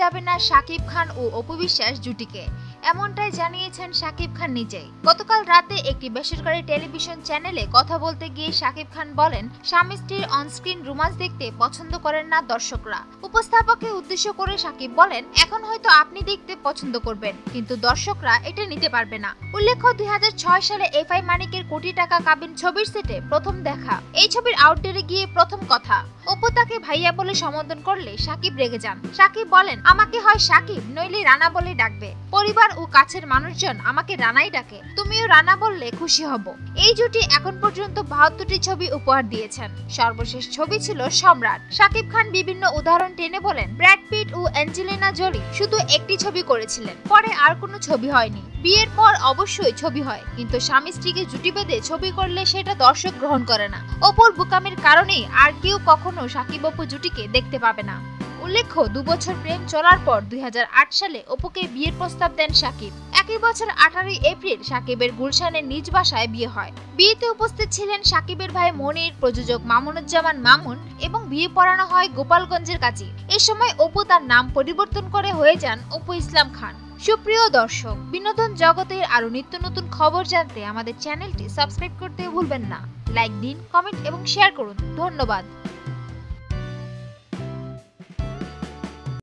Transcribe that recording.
শাকিব খান ও অপু বিশ্বাস জুটিকে। এমনটাই জানিয়েছেন শাকিব খান নিজেই। গতকাল রাতে একটি বেসরকারি টেলিভিশন চ্যানেলে কথা বলতে গিয়ে শাকিব খান বলেন, স্বামী স্ত্রীর অনস্ক্রিন রোমান্স দেখতে পছন্দ করেন না দর্শকরা। উপস্থাপককে উদ্দেশ্য করে শাকিব বলেন, এখন হয়তো আপনি দেখতে পছন্দ করবেন, কিন্তু দর্শকরা এটা নিতে পারবে না। উল্লেখ্য, দুই হাজার ছয় সালে এফআই মানিকের কোটি টাকা কাবিন ছবির সেটে প্রথম দেখা। এই ছবির আউটডোরে গিয়ে প্রথম কথা। অপু তাকে ভাইয়া বলে সম্বোধন করলে সাকিব রেগে যান। সাকিব বলেন আমাকে হয় সাকিব, নইলে রানা বলে ডাকবে। পরিবার ও কাছের মানুষজন আমাকে রানাই ডাকে। তুমিও রানা বললে খুশি হব। এই জুটি এখন পর্যন্ত বাহাত্তরটি ছবি উপহার দিয়েছেন। সর্বশেষ ছবি ছিল সম্রাট। সাকিব খান বিভিন্ন উদাহরণ টেনে বলেন, ব্র্যাড পিট ও অ্যাঞ্জেলিনা জোলি শুধু একটি ছবি করেছিলেন। পরে আর কোনো ছবি হয়নি। বিয়ের পর অবশ্যই ছবি হয়। কিন্তু স্বামী স্ত্রীকে জুটি বেঁধে ছবি করলে সেটা দর্শক গ্রহণ করে না। অপর বুকামের কারণেই আর কেউ কখনো সাকিব অপু জুটিকে দেখতে পাবে না। উল্লেখ্য, দুবছর প্রেম চলার পর দুই হাজার আট সালে অপুকে বিয়ের প্রস্তাব দেন সাকিব। একই বছর আঠারোই এপ্রিল সাকিবের গুলশানের নিজ বাসায় বিয়ে হয়। বিয়েতে উপস্থিত ছিলেন সাকিবের ভাই মনির, প্রযোজক মামুনুজ্জামান মামুন এবং বিয়ে পড়ানো হয় গোপালগঞ্জের কাছে এ সময় অপু তার নাম পরিবর্তন করে হয়ে যান অপু ইসলাম খান। সুপ্রিয় দর্শক, বিনোদন জগতের আরও নিত্য নতুন খবর জানতে আমাদের চ্যানেলটি সাবস্ক্রাইব করতে ভুলবেন না। লাইক দিন, কমেন্ট এবং শেয়ার করুন। ধন্যবাদ।